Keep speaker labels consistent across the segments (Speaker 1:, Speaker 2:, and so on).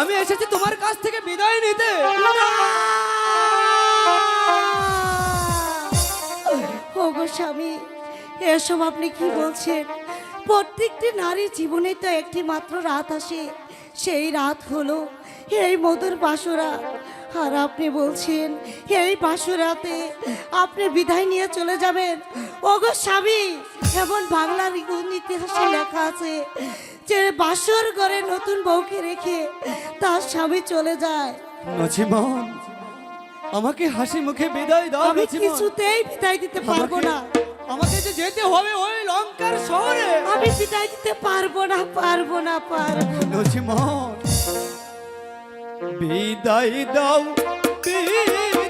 Speaker 1: আমি এসেছি তোমার কাছ থেকে বিদায় নিতে।
Speaker 2: স্বামী, এসব আপনি কি বলছেন? প্রত্যেকটি নারী জীবনে তো একটি মাত্র রাত আসে। সেই রাত হলো এই মধুর বাসুরা। আর আপনি বলছেন, এই বাসুরাতে আপনি বিদায় নিয়ে চলে যাবেন। ওগো স্বামী, এমন বাংলার ইতিহাসে লেখা আছে যে বাসর ঘরে নতুন বউকে রেখে তার স্বামী চলে যায়।
Speaker 1: আমাকে হাসি মুখে বিদায় দাও
Speaker 2: আমি কিছুতেই বিদায় দিতে পারব না।
Speaker 1: আমাকে যে যেতে হবে ওই লঙ্কার শহরে।
Speaker 2: আমি বিদায় দিতে পারব না পারব না পারব না।
Speaker 1: নচিমন বিদায় দাও বিদায়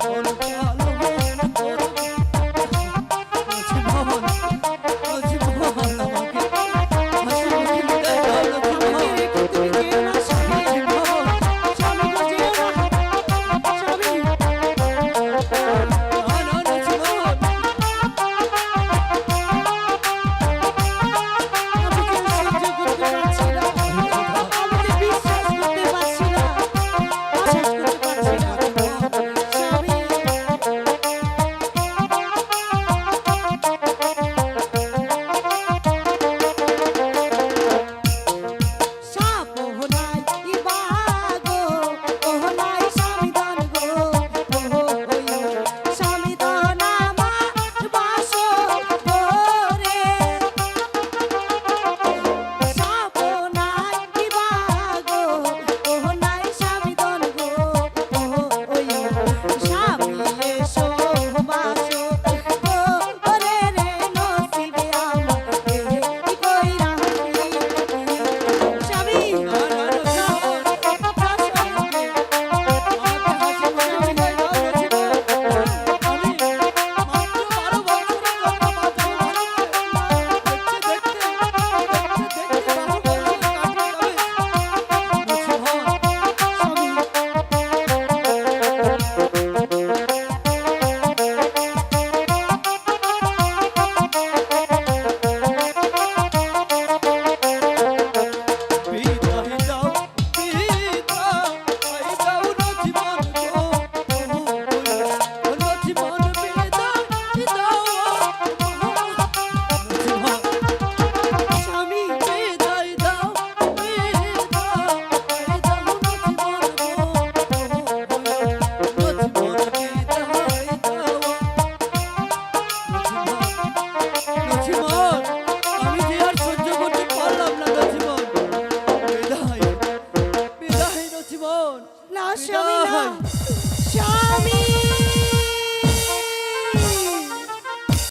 Speaker 2: Thank